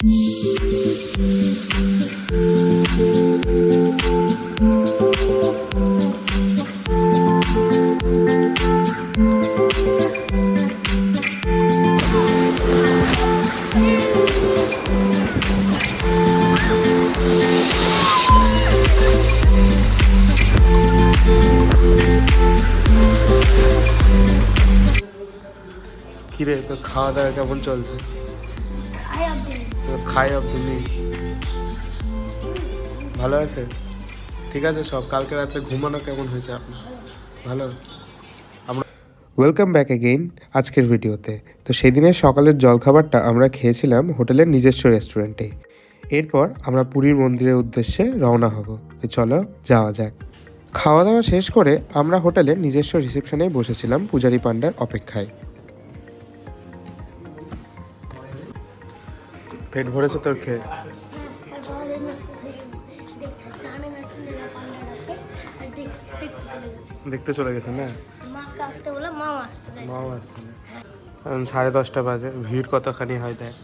কিরে তোর খাওয়া দাওয়া কেমন চলছে খাই আপনি খাই আব্দুলি ভালো আছে? ঠিক আছে সব, কালকে রাতে ঘুমানো কেমন হয়েছে আপনার? ভালো? আমরা ওয়েলকাম ব্যাক এগেইন আজকের ভিডিওতে। তো সেদিনের সকালের জলখাবারটা আমরা খেয়েছিলাম হোটেলের নিজস্ব রেস্টুরেন্টে। এরপর আমরা পুরীর মন্দিরের উদ্দেশ্যে রওনা হব। তো চলো যাওয়া যাক। খাওয়া দাওয়া শেষ করে আমরা হোটেলের নিজস্ব রিসেপশনে বসেছিলাম পূজারি পান্ডার অপেক্ষায়। পেট ভরেছে তোর খেয়ে? দেখছে দেখতে চলে গেছে। না? মাও আসছে এখন সাড়ে দশটা বাজে ভিড় কতখানি হয় দেখ?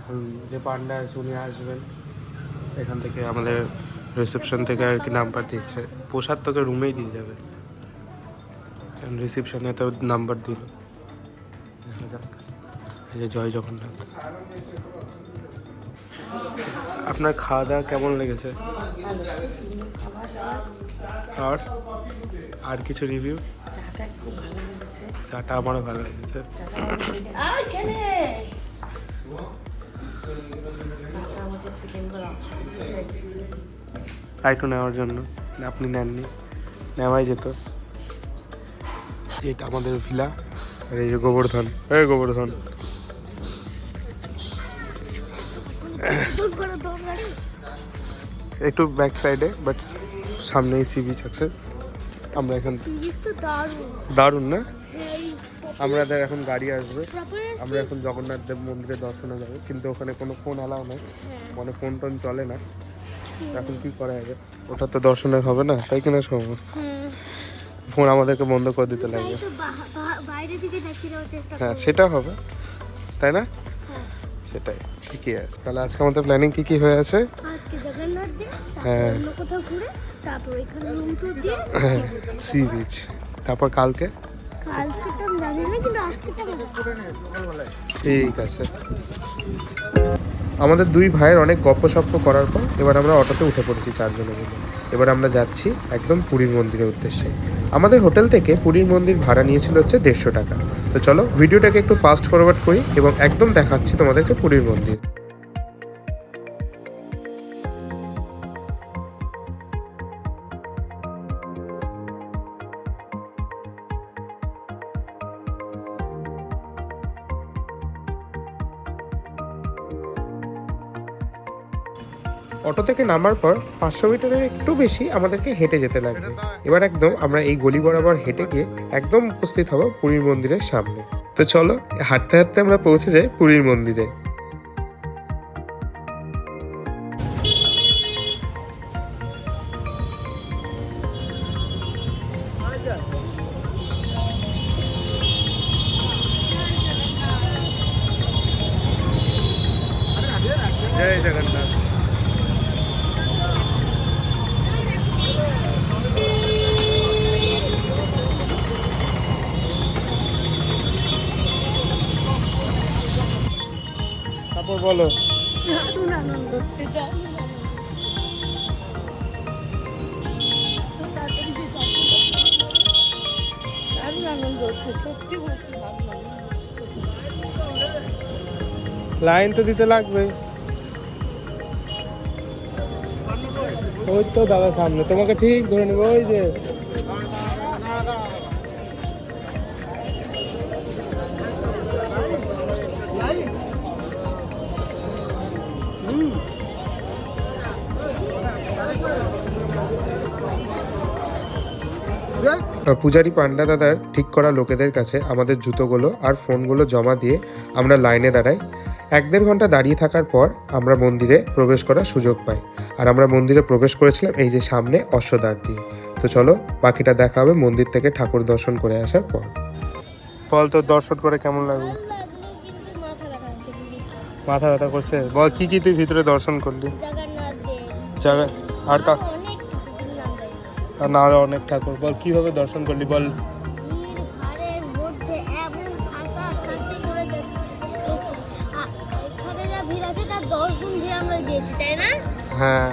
এখন যে পান্ডা উনি আসবেন। এখান থেকে আমাদের রিসেপশন থেকে আর কি নাম্বার দিচ্ছে। প্রসাদ তোকে রুমেই দিয়ে যাবে। রিসেপশনে তো নাম্বার দিল। দেখা যাক। যে জয় জগন্নাথ। আপনার খাওয়া দাওয়া কেমন লেগেছে? আর? আর কিছু রিভিউ চাটা খুব ভালো লেগেছে। চাটা আমারও ভালো লেগেছে। আরেকটু নেওয়ার জন্য। আপনি নেননি। নেওয়াই যেত। এটা আমাদের ভিলা। আর এই যে গোবর্ধন। এই গোবর্ধন। একটু ব্যাক সাইডে বাট সামনেই সি বিচ আছে। আমরা এখন দারুণ। না? এই আমাদের এখন গাড়ি আসবে। আমরা এখন জগন্নাথ দেব মন্দিরে দর্শনে যাব কিন্তু ওখানে কোনো ফোন অ্যালাউ নেই। মানে ফোন টোন চলে না। এখন কি করা যাবে? ওটা তো দর্শনের হবে না তাই কিনা সময় ফোন আমাদেরকে বন্ধ করে দিতে লাগবে। হ্যাঁ সেটা হবে। তাই না? হ্যাঁ। সেটাই। ঠিকই আছে। তাহলে আজকে আমাদের প্ল্যানিং কি কি হয়ে আছে? হ্যাঁ। হ্যাঁ সি বিচ তারপর কালকে? ঠিক আছে। আমাদের দুই ভাইয়ের অনেক গপ্প সপ্প করার পর এবার আমরা অটোতে উঠে পড়েছি চারজনে মিলে। এবার আমরা যাচ্ছি একদম পুরীর মন্দিরের উদ্দেশ্যে। আমাদের হোটেল থেকে পুরীর মন্দির ভাড়া নিয়েছিল হচ্ছে দেড়শো টাকা। তো চলো, ভিডিওটাকে একটু ফাস্ট ফরওয়ার্ড করি এবং একদম দেখাচ্ছি তোমাদেরকে পুরীর মন্দির। থেকে নামার পর পাঁচশো মিটারের একটু বেশি আমাদেরকে হেঁটে যেতে লাগবে। এবার একদম আমরা এই গলি বরাবর হেঁটে গিয়ে একদম উপস্থিত হব পুরীর মন্দিরের সামনে। তো চলো, হাঁটতে হাঁটতে আমরা পৌঁছে যাই পুরীর মন্দিরে। দারুণ আনন্দ হচ্ছে লাইন তো দিতে লাগবে। ওই তো দাদা সামনে। তোমাকে ঠিক ধরে নেব, ওই যে পূজারি পান্ডা দাদার ঠিক করা লোকেদের কাছে আমাদের জুতোগুলো আর ফোনগুলো জমা দিয়ে আমরা লাইনে দাঁড়াই। এক দেড় ঘণ্টা দাঁড়িয়ে থাকার পর আমরা মন্দিরে প্রবেশ করার সুযোগ পাই। আর আমরা মন্দিরে প্রবেশ করেছিলাম এই যে সামনে অশ্বদ্বার দিয়ে তো চলো বাকিটা দেখা হবে মন্দির থেকে ঠাকুর দর্শন করে আসার পর। বল তোর দর্শন করে কেমন লাগল? মাথা ব্যথা করছে বল কি কি তুই ভিতরে দর্শন করলি? দেব। আর কা না আরও অনেক ঠাকুর। বল কীভাবে দর্শন করলি? বল। হ্যাঁ।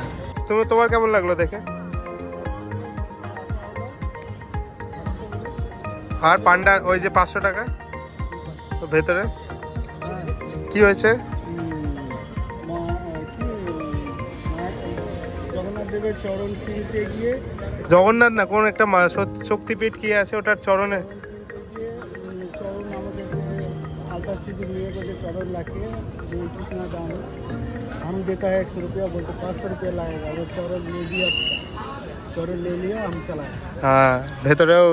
তুমি তোমার কেমন লাগল দেখে? আর পান্ডার ওই যে পাঁচশো টাকা? তো ভেতরে? কি হয়েছে? জগন্নাথ দেবের চরণ কিনতে গিয়ে জগন্নাথ না কোন একটা মা- সত- শক্তিপীঠ কি আছে ওটার চরণে গিয়ে উম, চরণ আমাদের आलता सीधी लिए को जो चौड़र लाके जो कितना दाम है हम देता है एक सौ रुपया बोलते पाँच सौ रुपया लाएगा वो चौड़र ले लिया चौड़र ले लिया हम चलाए হ্যাঁ ভেতরেও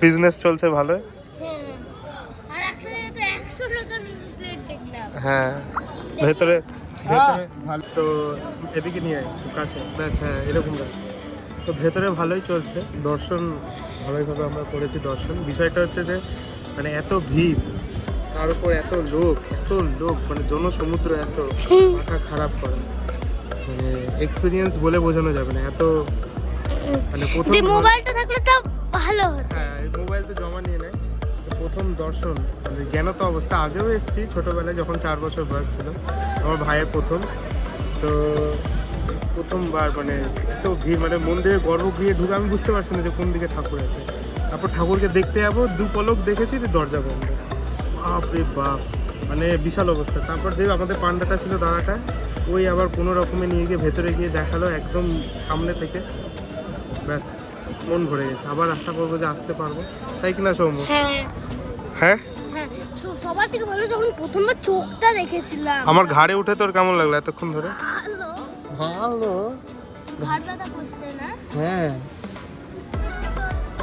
বিজনেস চলছে ভালো হ্যাঁ আর একটা তো একশো টাকার প্লেট দেখলাম হ্যাঁ ভেতরে ভেতরে ভালো তো এদিকে নিয়ে আয়, একটু কাছে ব্যাস হ্যাঁ এরকম রাখ। তো ভেতরে ভালোই চলছে। দর্শন ভালোইভাবে আমরা করেছি দর্শন। বিষয়টা হচ্ছে যে মানে এত ভিড় তার উপর এত লোক এত লোক মানে জনসমুদ্র এত মাথা খারাপ করে। মানে এক্সপিরিয়েন্স বলে বোঝানো যাবে না এত মানে প্রথম মোবাইলটা থাকলে তো ভালো হতো। হ্যাঁ মোবাইল তো জমা নিয়ে নেয়। প্রথম দর্শন মানে জ্ঞানত অবস্থা। আগেও এসেছি ছোটোবেলায় যখন চার বছর বয়স ছিল আমার ভাইয়ের প্রথম। তো প্রথমবার মানে এত ভিড় মানে মন্দিরে গর্ভগৃহে ঢুকে আমি বুঝতে পারছি না যে কোন দিকে ঠাকুর আছে। তারপর ঠাকুরকে দেখতে যাব দু পলক দেখেছি যে দরজা বন্ধ। বাপ রে বাপ মানে বিশাল অবস্থা। তারপর যে আমাদের পান্ডাটা ছিল দাদাটা ওই আবার কোনো রকমে নিয়ে গিয়ে ভেতরে গিয়ে দেখাল একদম সামনে থেকে। ব্যাস মন ভরে গেছে। আবার আশা করব যে আসতে পারব। তাই কিনা সৌম্য? হ্যাঁ। হ্যাঁ? হ্যাঁ সবার থেকে ভালো যখন প্রথমবার চোখটা দেখেছিলাম। আমার ঘাড়ে উঠে তোর কেমন লাগল এতক্ষণ ধরে? ভালো। ভালো। হ্যাঁ।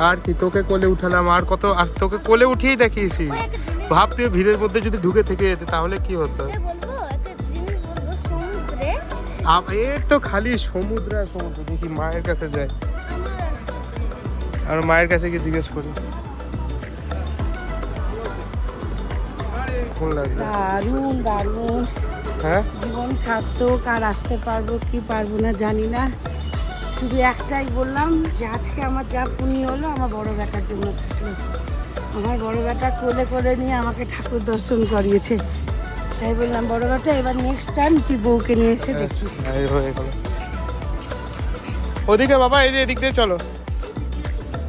আর কি তোকে কোলে উঠালাম আর কত আর তোকে কোলে উঠিয়েই দেখিয়েছি। ওই একটা জিনিস ভাব তুই ভিড়ের মধ্যে যদি ঢুকে থেকে যেতে তাহলে কি হতো? এর তো খালি সমুদ্র আর সমুদ্র দেখি মায়ের কাছে আমার আর মায়ের কাছে গিয়ে জিজ্ঞেস করি। দারুণ দারুণ। হ্যাঁ? জীবন থাকতো কার আসতে পারব কি পারব না জানি না। শুধু একটাই বললাম যে আজকে আমার যা পুনি হলো আমার বড় বেটার জন্য আমার বড় বেটা কোলে কোলে নিয়ে আমাকে ঠাকুর দর্শন করিয়েছে। তাই বললাম বড় বেটা এবার নেক্সট টাইম তুই বউকে নিয়ে এসে দেখিস। এই হয়ে ওদিকে বাবা এই যে এদিক দিয়ে চলো।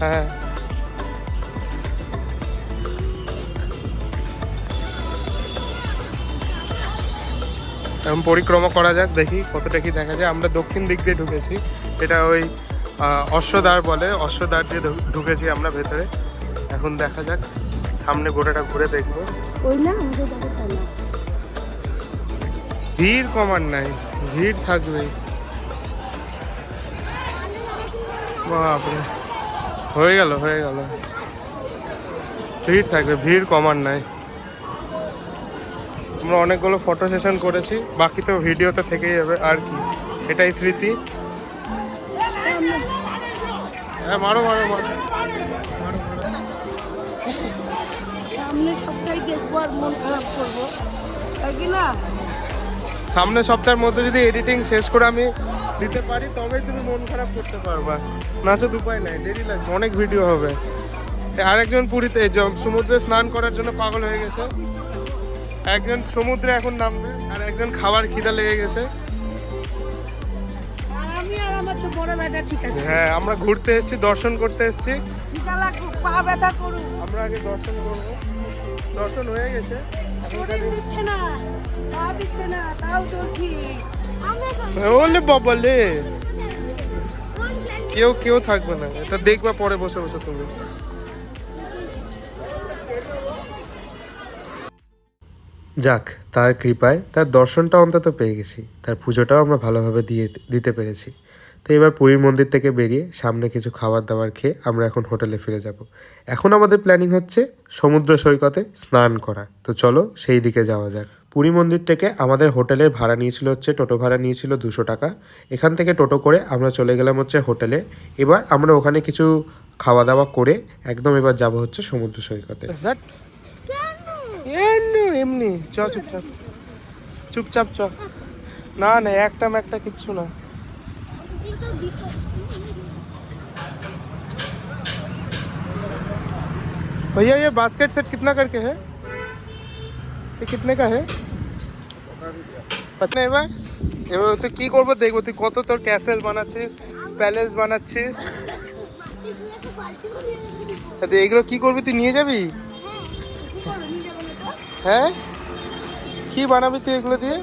হ্যাঁ। এখন পরিক্রমা করা যাক দেখি কতটা কি দেখা যায়। আমরা দক্ষিণ দিক দিয়ে ঢুকেছি। এটা ওই অশ্বদ্বার বলে অশ্বদ্বার দিয়ে ঢুকেছি আমরা ভেতরে। এখন দেখা যাক সামনে গোটাটা ঘুরে দেখব। ওই না ভিড় কমার নাই ভিড় থাকবেই। বাপরে হয়ে গেল হয়ে গেল। ভিড় থাকবে ভিড় কমার নাই। আমরা অনেকগুলো ফটো সেশন করেছি বাকি তো ভিডিওতে থেকেই যাবে আর কি? এটাই স্মৃতি। হ্যাঁ মারো মারো মারো। সামনের সপ্তাহে দেখব আর মন খারাপ করব। তাই কি না? সামনের সপ্তাহের মধ্যে যদি এডিটিং শেষ করে আমি দিতে পারি তবেই তুমি মন খারাপ করতে পারবা। নাচো উপায় নাই দেরি লাগবে অনেক ভিডিও হবে। আরেকজন পুরীতে সমুদ্রে স্নান করার জন্য পাগল হয়ে গেছে। একজন সমুদ্রে এখন নামবে আর একজন খাবার খিদা লেগে গেছে। হ্যাঁ আমরা ঘুরতে এসেছি দর্শন করতে এসেছি। আমরা আগে দর্শন করব। দর্শন হয়ে গেছে। ওলে বাবালে কেউ কেউ থাকবে না। এটা দেখবা পরে বসে বসে তুমি। যাক তার কৃপায় তার দর্শনটা অন্তত পেয়ে গেছি। তার পুজোটাও আমরা ভালোভাবে দিয়ে দিতে পেরেছি। তো এবার পুরীর মন্দির থেকে বেরিয়ে সামনে কিছু খাবার দাবার খেয়ে আমরা এখন হোটেলে ফিরে যাব। এখন আমাদের প্ল্যানিং হচ্ছে সমুদ্র সৈকতে স্নান করা। তো চলো সেই দিকে যাওয়া যাক। পুরী মন্দির থেকে আমাদের হোটেলের ভাড়া নিয়েছিল হচ্ছে টোটো ভাড়া নিয়েছিল দুশো টাকা। এখান থেকে টোটো করে আমরা চলে গেলাম হচ্ছে হোটেলে। এবার আমরা ওখানে কিছু খাওয়া দাওয়া করে একদম এবার যাব হচ্ছে সমুদ্র সৈকতে। এমনি চ চুপচাপ চুপচাপ চ না না একটা একটা কিচ্ছু না কিন্তু দিতে भैया ये बास्केट सेट कितना करके है ये कितने का है পত্নী এবার এবার তুই কি করবো দেখবো তুই কত তোর ক্যাসেল বানাচ্ছিস প্যালেস বানাচ্ছিস একটা বালতি ভরে রেখে দিব। তা তুই এগুলো কি করবি তুই নিয়ে যাবি হ্যাঁ? কি বানাবি তুই এগুলো দিয়ে?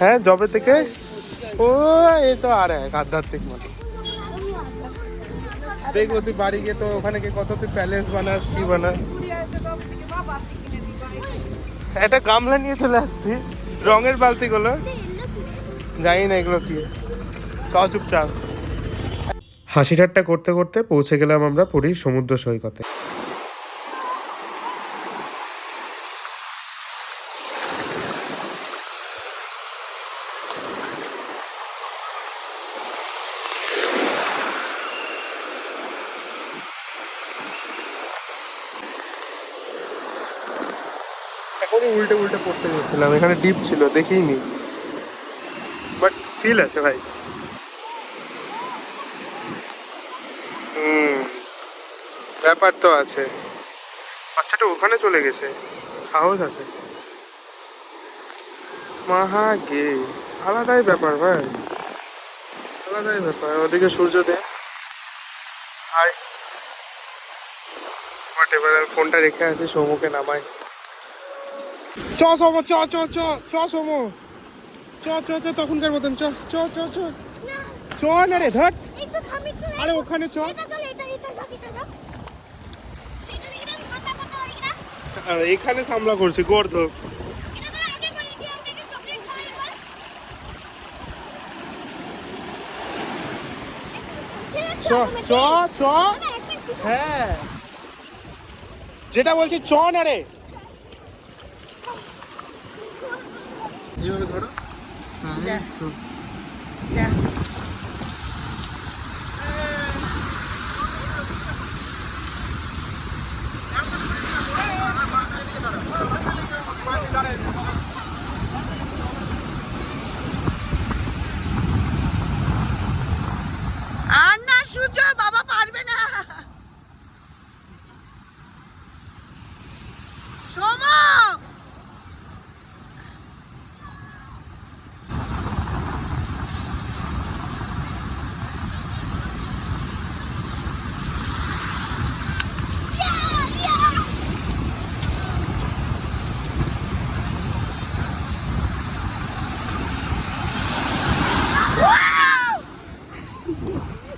হ্যাঁ জবে থেকে? ও এই তো আর এক আধ্যাত্মিক মতো। দেখব তুই বাড়ি গিয়ে তো ওখানে গিয়ে কত তুই প্যালেস বানাস, কি বানাস? একটা গামলা নিয়ে চলে আসতি। রঙের বালতিগুলো? জানি না এগুলো কি। চ, চুপচাপ। হাসি ঠাট্টা করতে করতে পৌঁছে গেলাম আমরা পুরীর সমুদ্র সৈকতে। গেছিলাম এখানে ডিপ ছিল দেখিনি বাট ফিল আছে ভাই। হুম, ব্যাপার তো আছে। বাচ্চাটা ওখানে চলে গেছে। সাহস আছে। মাহা গে আলাদাই ব্যাপার ভাই। আলাদাই ব্যাপার, ওদিকে সূর্যোদয় হাই। এবার ফোনটা রেখে আছি সৌমকে নামাই। চ সোমো চ চ চ চ সোমো চ চ চ তখনকার মতন চ চ চ চ চ না রে ধর একটু থাম একটু আরে ওখানে চ আর এখানে সামলা করছি গর্ধ চ চ চ হ্যাঁ যেটা বলছি চ না রে এইভাবে ধরো যা যা আর না সূর্য বাবা পারবে না সোমা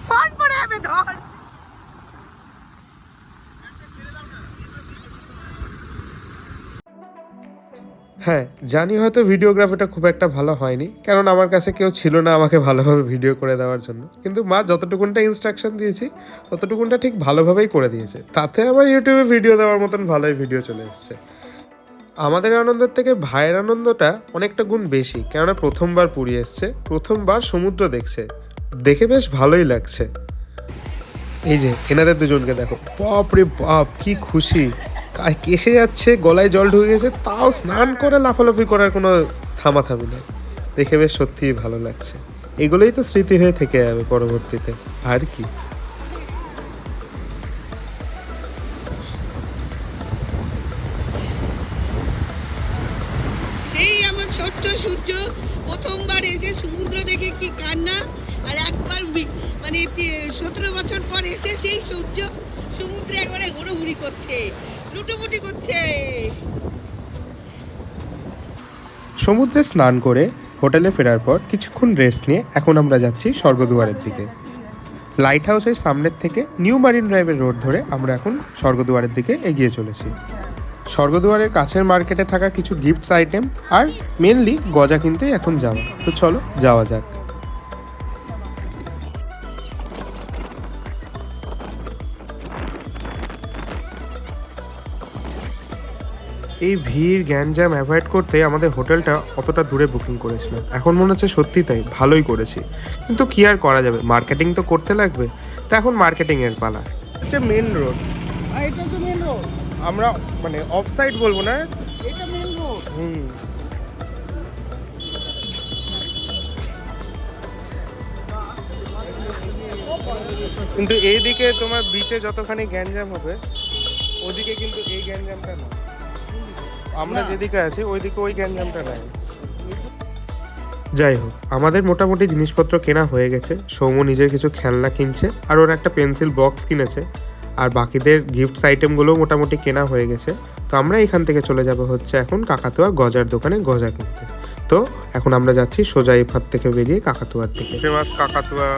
ফোন পড়ে যাবে ধর হ্যাঁ জানি হয়তো ভিডিওগ্রাফিটা খুব একটা ভালো হয়নি কারণ আমার কাছে কেউ ছিল না আমাকে ভালোভাবে ভিডিও করে দেওয়ার জন্য। কিন্তু মা যতটুকুনটা ইনস্ট্রাকশন দিয়েছি, ততটুকুনটা ঠিক ভালোভাবেই করে দিয়েছে। তাতে আমার ইউটিউবে ভিডিও দেওয়ার মতন ভালোই ভিডিও চলে এসছে। আমাদের আনন্দের থেকে ভাইয়ের আনন্দটা অনেকটা গুণ বেশি, কেননা প্রথমবার পুরী এসছে, প্রথমবার সমুদ্র দেখছে। দেখে বেশ ভালোই লাগছে। এই যে, এনাদের দুজনকে দেখো। বাপ রে বাপ, কি খুশি। কেসে যাচ্ছে, গলায় জল ঢুকে গেছে, তাও স্নান করে লাফালাফি করার কোনো থামাথামি নেই। দেখে বেশ সত্যিই ভালো লাগছে। এগুলোই তো স্মৃতি হয়ে থেকে যাবে পরবর্তীতে, আর কি। সেই আমার সূর্য প্রথমবার এসে সমুদ্র দেখে কি কান্না, আর একবার মানে সতেরো বছর পর এসে সেই সূর্য সমুদ্রে একবারে ঘোরাঘুরি করছে। লুটোপুটি করছে। সমুদ্রে স্নান করে হোটেলে ফেরার পর কিছুক্ষণ রেস্ট নিয়ে এখন আমরা যাচ্ছি স্বর্গদুয়ারের দিকে। লাইট হাউসের সামনের থেকে নিউ মারিন ড্রাইভের রোড ধরে আমরা এখন স্বর্গদুয়ারের দিকে এগিয়ে চলেছি। স্বর্গদুয়ারের কাছের মার্কেটে থাকা কিছু গিফটস আইটেম আর মেনলি গজা কিনতেই এখন যাওয়া তো চলো যাওয়া যাক। এই ভিড় গ্যাঞ্জাম অ্যাভয়েড করতে আমাদের হোটেলটা অতটা দূরে বুকিং করেছিলাম এখন মনে হচ্ছে সত্যি তাই ভালোই করেছি। কিন্তু কি আর করা যাবে? মার্কেটিং তো করতে লাগবে। তা এখন মার্কেটিংয়ের পালা। হচ্ছে মেন রোড এটা তো মেন রোড আমরা মানে অফ সাইড বলব না? এটা মেন রোড হুম। কিন্তু এইদিকে তোমার বিচে যতখানি গ্যাঞ্জাম হবে ওদিকে কিন্তু এই গ্যাঞ্জামটা না। আমরা যেদিকে আছি ওইদিকে ওই গ্যাঞ্জামটা নাই। যাই হোক আমাদের মোটামুটি জিনিসপত্র কেনা হয়ে গেছে। সৌম্য নিজের কিছু খেলনা কিনছে আর ওর একটা পেন্সিল বক্স কিনেছে। আর বাকিদের গিফটস আইটেমগুলো মোটামুটি কেনা হয়ে গেছে। তো আমরা এখান থেকে চলে যাব হচ্ছে এখন কাকাতুয়া গজার দোকানে গজা কিনতে। তো এখন আমরা যাচ্ছি সোজা এই ফাঁদ থেকে বেরিয়ে কাকাতুয়ার দিকে। ফেমাস কাকাতুয়া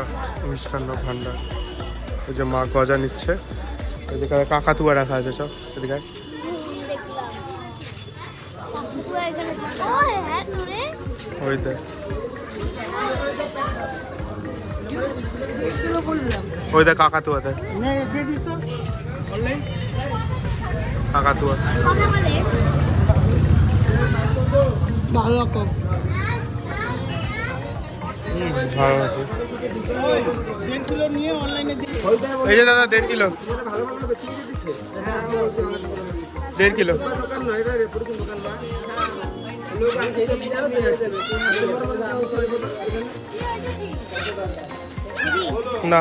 মিষ্টান্ন ভান্ডার। ওই যে মা গজা নিচ্ছে। কাকাতুয়া রাখা আছে সব এদিকে হুম, দেখলাম কাকুয়া এখানে ও হ্যাঁ তোরে ওই দেখ ওই দেখ কাকাতুয়া দেখ কাকাতুয়া। ভালো এই যে দাদা, দেড় কিলো। দেড় কিলো। না।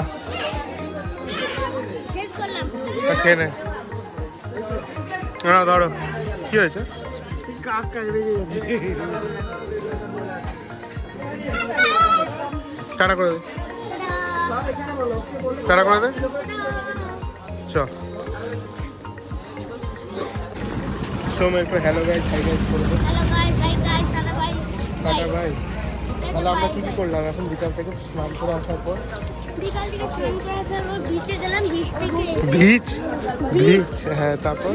খেয়ে নে। না ধরো কি হয়েছে? টাটা করে দে। টাটা করে দে। চ সোম একটু হ্যালো গাইজ হাই গাইজ করে দে hello guys bye guys tata ভাই তাহলে আমরা কি কি করলাম? এখন বিকাল থেকে স্নান করে আসার পর। বিকাল থেকে ফোন করে আসার পর বিচে গেলাম বিচ থেকে বিচ বিচ হ্যাঁ তারপর?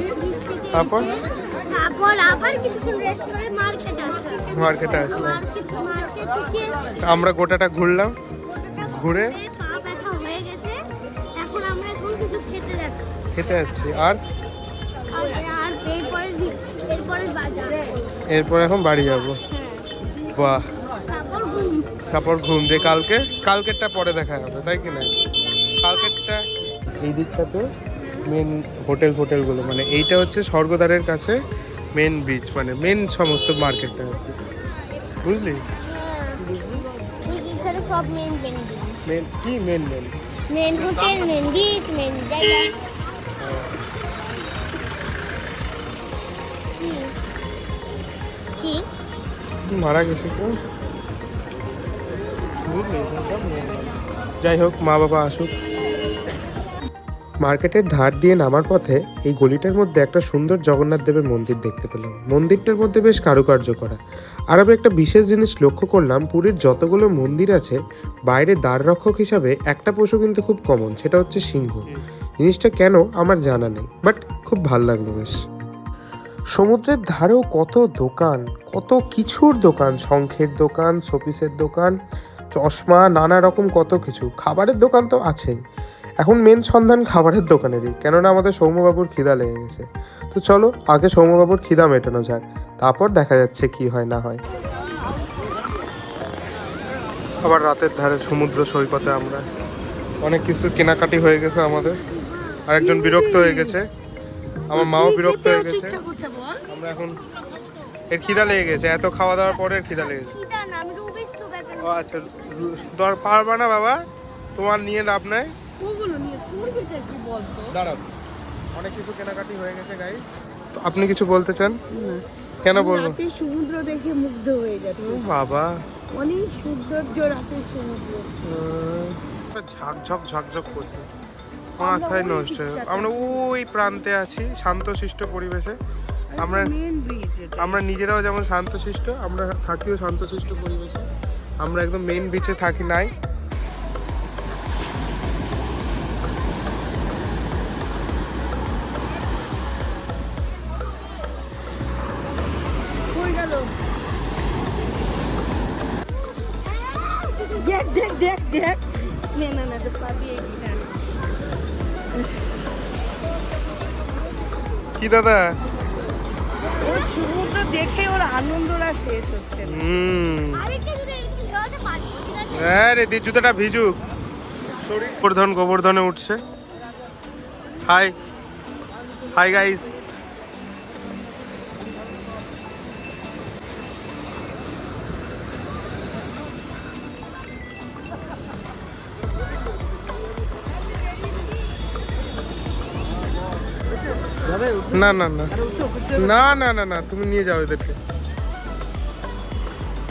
তারপর? তারপর আবার কিছুক্ষণ রেস্ট করে মার্কেট আসলাম। মার্কেটে আসলাম আমরা গোটাটা ঘুরলাম। ঘুরে? পা ব্যথা হয়ে গেছে। এখন আমরা এখন কিছু খেতে যাচ্ছি। খেতে যাচ্ছি। আর এরপর এখন বাড়ি যাব। বাহ। তারপর ঘুম দিয়ে কালকে। কালকেরটা পরে দেখা হবে তাই কি না? কালকেরটা এই দিকটাতে মেন হোটেল ফোটেলগুলো মানে এইটা হচ্ছে স্বর্গদ্বারের কাছে মেন বিচ মানে মেন সমস্ত মার্কেটটা আর কি। বুঝলি? সব মেন মেন কি main main main hotel main beach main জায়গা। মারা গেছে main। যাই হোক, মা বাবা আসুক। মার্কেটের ধার দিয়ে নামার পথে এই গলিটার মধ্যে একটা সুন্দর জগন্নাথ দেবের মন্দির দেখতে পেলাম। মন্দিরটার মধ্যে বেশ কারুকার্য করা। আর আমি একটা বিশেষ জিনিস লক্ষ্য করলাম, পুরীর যতগুলো মন্দির আছে, বাইরে দ্বার রক্ষক হিসাবে একটা পশু কিন্তু খুব কমন সেটা হচ্ছে সিংহ। জিনিসটা কেন আমার জানা নেই বাট খুব ভালো লাগল বেশ। সমুদ্রের ধারেও কত দোকান, কত কিছুর দোকান, শঙ্খের দোকান, শোপিসের দোকান, চশমা, নানা রকম কত কিছু। খাবারের দোকান তো আছেই। এখন মেন সন্ধান খাবারের দোকানেরই, কেননা আমাদের সৌম্যবাবুর খিদা লেগে গেছে। তো চলো, আগে সৌম্যবাবুর খিদা মেটানো যাক, তারপর দেখা যাচ্ছে কি হয় না হয়। আবার রাতের ধারে সমুদ্র সৈকতে আমরা অনেক কিছু কেনাকাটি হয়ে গেছে আমাদের। আরেকজন বিরক্ত হয়ে গেছে। আমার মাও বিরক্ত হয়ে গেছে। আমরা এখন এর খিদা লেগে গেছে এত খাওয়া দাওয়ার পরে এর খিদা কিউব একটা ও আচ্ছা রু- দর পারবা না বাবা তোমার নিয়ে লাভ নাই। দাঁড়াও অনেক কিছু কেনাকাটি হয়ে গেছে গাই তো আপনি কিছু বলতে চান? কেন বলব? সমুদ্র দেখে মুগ্ধ হয়ে যাচ্ছে। ও বাবা। অনেক সৌন্দর্য রাতের সমুদ্র। ঝাকঝক ঝাকঝক করছে। মাথায় নষ্ট। আমরা ওই প্রান্তে আছি শান্তশিষ্ট পরিবেশে। আমরা মেন আমরা নিজেরাও যেমন শান্তশিষ্ট আমরা থাকিও শান্তশিষ্ট পরিবেশে। আমরা একদম মেইন বিচে থাকি নাই। দেখ দেখ দেখ দেখ। নে না না পাবি কি দাদা? ওর সমুদ্র দেখে ওর আনন্দটা শেষ হচ্ছে না। হুম। হ্যাঁ রে দি জুতোটা ভিজুক গোবর্ধন গোবর্ধনে উঠছে। হাই হাই গাইস না না না। না না না না তুমি নিয়ে যাও এদেরকে।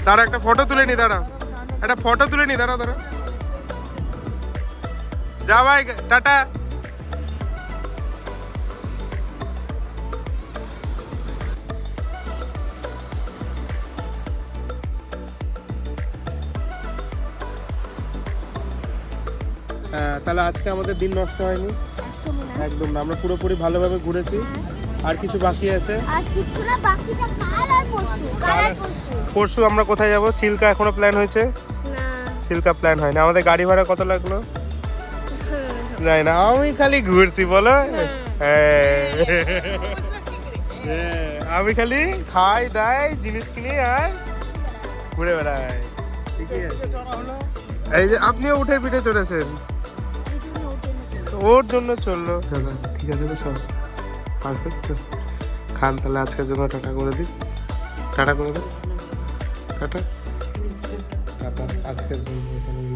দাঁড়া একটা ফটো তুলে নি দাঁড়া। একটা ফটো তুলে নি দাঁড়া দাঁড়া। যা ভাই টাটা। হ্যাঁ তাহলে আজকে আমাদের দিন নষ্ট হয়নি। একদম না আমরা পুরোপুরি ভালোভাবে ঘুরেছি। আর কিছু বাকি আছে? আর কিছু না বাকিটা কাল আর পরশু কাল আর পরশু। পরশু আমরা কোথায় যাব? চিল্কা এখনও প্ল্যান হয়েছে? না। চিল্কা প্ল্যান হয় না আমাদের গাড়ি ভাড়া কত লাগল? যাই না আমি খালি ঘুরছি বলো। হ্যাঁ। হ্যাঁ, আমি খালি খাই দাই জিনিস কিনি আর ঘুরে বেড়াই। এই যে আপনিও উঠে পিঠে চড়েছেন। ওর জন্য চলল। দাদা ঠিক আছে তো সব। পারফেক্ট তো। খান তাহলে আজকের জন্য টাটা করে দিই। টাটা করে দিন টাটা। টাটা আজকের জন্য